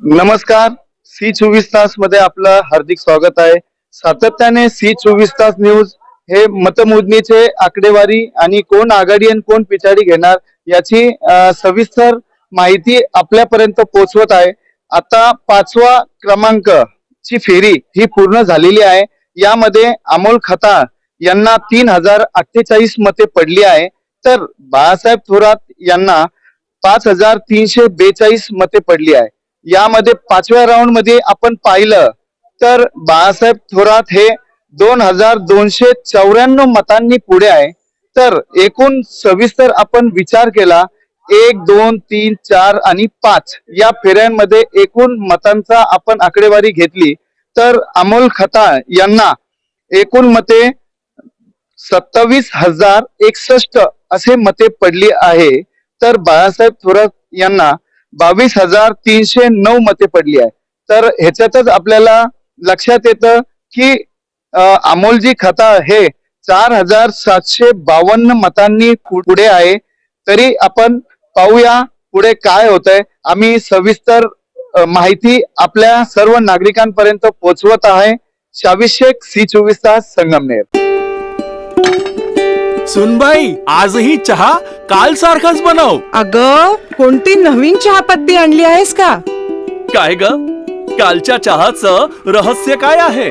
नमस्कार. सी चोवीस तासमध्ये आपलं हार्दिक स्वागत आहे. सातत्याने सी चोवीस तास न्यूज हे मतमोजणीचे आकडेवारी आणि कोण आघाडी आणि कोण पिछाडी घेणार याची सविस्तर माहिती आपल्यापर्यंत पोहोचवत आहे. आता पाचवा क्रमांक ची फेरी ही पूर्ण झालेली आहे. यामध्ये अमोल खताळ यांना तीन हजार अठ्ठेचाळीस मते पडली आहे. तर बाळासाहेब थोरात यांना पाच हजार तीनशे बेचाळीस मते पडली आहे. यामध्ये पाचव्या राऊंडमध्ये आपण पाहिलं तर बाळासाहेब थोरात हे दोन हजार दोनशे चौऱ्याण्णव मतांनी पुढे आहे. तर एकूण सविस्तर आपण विचार केला एक दोन तीन चार आणि पाच या फेऱ्यांमध्ये एकूण मतांचा आपण आकडेवारी घेतली. तर अमोल खताळ यांना एकूण मते सत्तावीस हजार एकसष्ट असे मते पडली आहे. तर बाळासाहेब थोरात यांना बावीस हजार तीनशे नऊ मते पडली आहे. तर ह्याच्यातच आपल्याला लक्षात येतं की अमोलजी खताळ हे चार हजार सातशे बावन्न मतांनी पुढे आहे. तरी आपण पाहूया पुढे काय होतंय. आम्ही सविस्तर माहिती आपल्या सर्व नागरिकांपर्यंत पोहोचवत आहे. शाविष शेख सी चोवीस तास संगमनेर. सुनबाई आजही चहा काल सारखाच बनव. अग कोणती नवीन चहापत्ती आणली आहेस का? काय ग? कालच्या चहाचं रहस्य काय आहे?